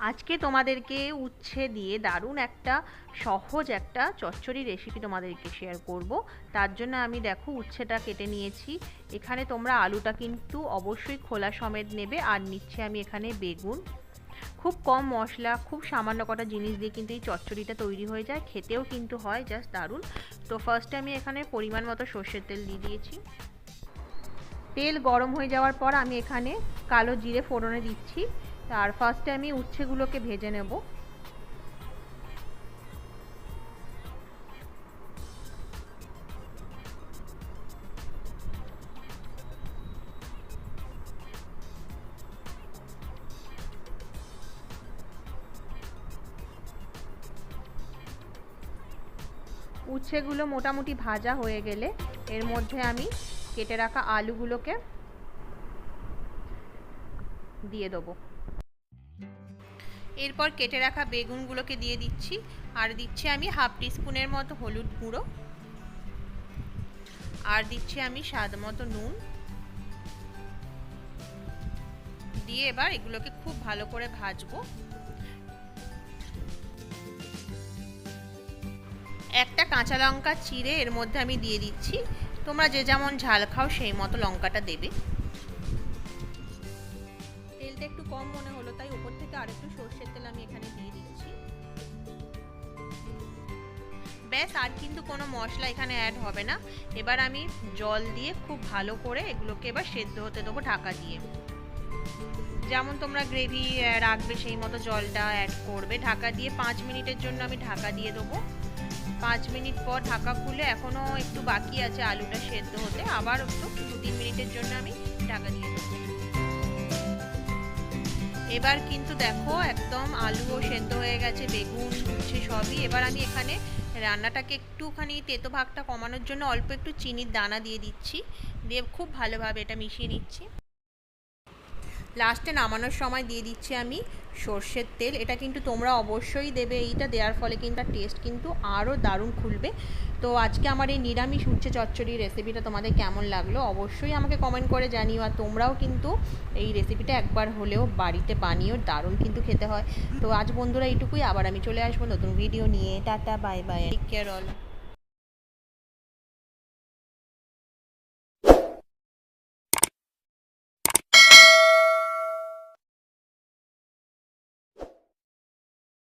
আজকে তোমাদেরকে উচ্ছে দিয়ে দারুণ একটা সহজ একটা চচ্চড়ি রেসিপি তোমাদেরকে শেয়ার করব। তার জন্য আমি দেখো উচ্ছেটা কেটে নিয়েছি। এখানে তোমরা আলুটা কিন্তু অবশ্যই খোলা সমেত নেবে আর নিচ্ছে আমি এখানে বেগুন। খুব কম মশলা, খুব সামান্য কটা জিনিস দিয়ে কিন্তু এই চচ্চড়িটা তৈরি হয়ে যায়। খেতেও কিন্তু হয় জাস্ট দারুণ। তো ফার্স্টে আমি এখানে পরিমাণ মতো সর্ষের তেল দিয়ে দিয়েছি। তেল গরম হয়ে যাওয়ার পর আমি এখানে কালো জিরে ফোড়নে দিচ্ছি। আর ফার্স্টে আমি উচ্ছেগুলোকে ভেজে নেব। উচ্ছেগুলো মোটামুটি ভাজা হয়ে গেলে এর মধ্যে আমি কেটে রাখা আলুগুলোকে দিয়ে দেবো। এরপর কেটে রাখা বেগুনগুলোকে দিয়ে দিচ্ছি। আর দিচ্ছি আমি হাফ টিস্পুনের মতো হলুদ গুঁড়ো। আর দিচ্ছি আমি স্বাদ মতো নুন। দিয়ে এবার এগুলোকে খুব ভালো করে ভাজবো। একটা কাঁচা লঙ্কা চিড়ে এর মধ্যে আমি দিয়ে দিচ্ছি। তোমরা যে যেমন ঝাল খাও সেই মতো লঙ্কাটা দেবে। তেলটা একটু কম মনে হলো, তাই উপর থেকে আরেকটু সর্ষের তেল আমি এখানে দিয়ে দিচ্ছি। ব্যাস, আর কিন্তু কোনো মশলা এখানে অ্যাড হবে না। এবার আমি জল দিয়ে খুব ভালো করে এগুলোকে এবার সেদ্ধ হতে দেবো ঢাকা দিয়ে। যেমন তোমরা গ্রেভি রাখবে সেই মতো জলটা অ্যাড করবে। ঢাকা দিয়ে পাঁচ মিনিটের জন্য আমি ঢাকা দিয়ে দেবো। পাঁচ মিনিট পর ঢাকা খুলে এখনও একটু বাকি আছে আলুটা সেদ্ধ হতে। আবার একটু দু তিন মিনিটের জন্য আমি ঢাকা দিয়ে দেবো। এবার কিন্তু দেখো একদম আলুও সেদ্ধ হয়ে গেছে, বেগুন উচ্ছে সবই। এবার আমি এখানে রান্নাটাকে একটুখানি তেতো ভাগটা কমানোর জন্য অল্প একটু চিনির দানা দিয়ে দিচ্ছি। দিয়ে খুব ভালোভাবে এটা মিশিয়ে নিচ্ছি। লাস্টে নামানোর সময় দিয়ে দিচ্ছি আমি সর্ষের তেল। এটা কিন্তু তোমরা অবশ্যই দেবে, এইটা দেওয়ার ফলে কিন্তু টেস্ট কিন্তু আরও দারুণ খুলবে। তো আজকে আমার এই নিরামিষ উচ্ছে চচ্চড়ি রেসিপিটা তোমাদের কেমন লাগল অবশ্যই আমাকে কমেন্ট করে জানিও। আর তোমরাও কিন্তু এই রেসিপিটা একবার হলেও বাড়িতে বানিয়েও দারুণ কিন্তু খেতে হয়। তো আজ বন্ধুরা এইটুকুই, আবার আমি চলে আসব নতুন ভিডিও নিয়ে। Tata bye bye take care all